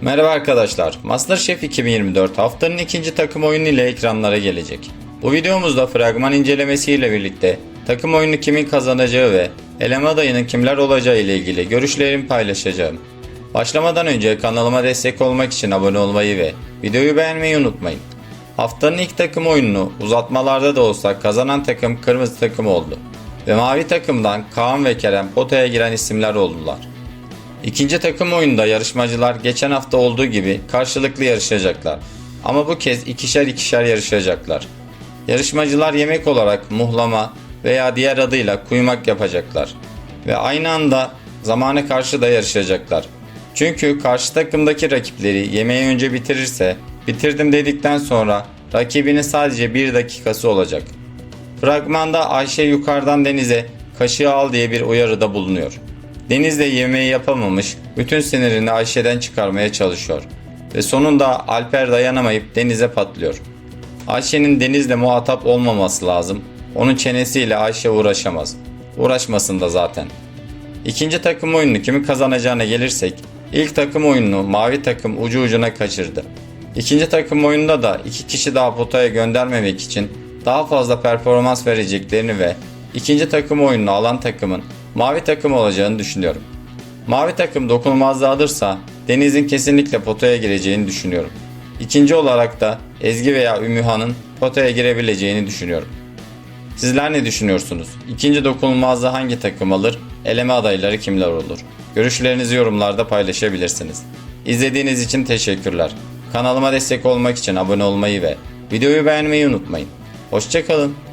Merhaba arkadaşlar. MasterChef 2024 haftanın ikinci takım oyunu ile ekranlara gelecek. Bu videomuzda fragman incelemesi ile birlikte takım oyunu kimin kazanacağı ve eleme adayının kimler olacağı ile ilgili görüşlerimi paylaşacağım. Başlamadan önce kanalıma destek olmak için abone olmayı ve videoyu beğenmeyi unutmayın. Haftanın ilk takım oyununu uzatmalarda da olsa kazanan takım kırmızı takım oldu. Ve mavi takımdan Kaan ve Kerem potaya giren isimler oldular. İkinci takım oyunda yarışmacılar geçen hafta olduğu gibi karşılıklı yarışacaklar. Ama bu kez ikişer ikişer yarışacaklar. Yarışmacılar yemek olarak muhlama veya diğer adıyla kuymak yapacaklar. Ve aynı anda zamana karşı da yarışacaklar. Çünkü karşı takımdaki rakipleri yemeği önce bitirirse bitirdim dedikten sonra rakibinin sadece bir dakikası olacak. Fragmanda Ayşe yukarıdan Deniz'e kaşığı al diye bir uyarıda bulunuyor. Deniz de yemeği yapamamış, bütün sinirini Ayşe'den çıkarmaya çalışıyor. Ve sonunda Alper dayanamayıp Deniz'e patlıyor. Ayşe'nin Deniz'le muhatap olmaması lazım. Onun çenesiyle Ayşe uğraşamaz. Uğraşmasın da zaten. İkinci takım oyununu kimin kazanacağına gelirsek, ilk takım oyununu mavi takım ucu ucuna kaçırdı. İkinci takım oyununda da iki kişi daha potaya göndermemek için daha fazla performans vereceklerini ve ikinci takım oyununu alan takımın mavi takım olacağını düşünüyorum. Mavi takım dokunulmazlığı alırsa Deniz'in kesinlikle potaya gireceğini düşünüyorum. İkinci olarak da Ezgi veya Ümmühan'ın potaya girebileceğini düşünüyorum. Sizler ne düşünüyorsunuz? İkinci dokunulmazlığı hangi takım alır? Eleme adayları kimler olur? Görüşlerinizi yorumlarda paylaşabilirsiniz. İzlediğiniz için teşekkürler. Kanalıma destek olmak için abone olmayı ve videoyu beğenmeyi unutmayın. Hoşçakalın.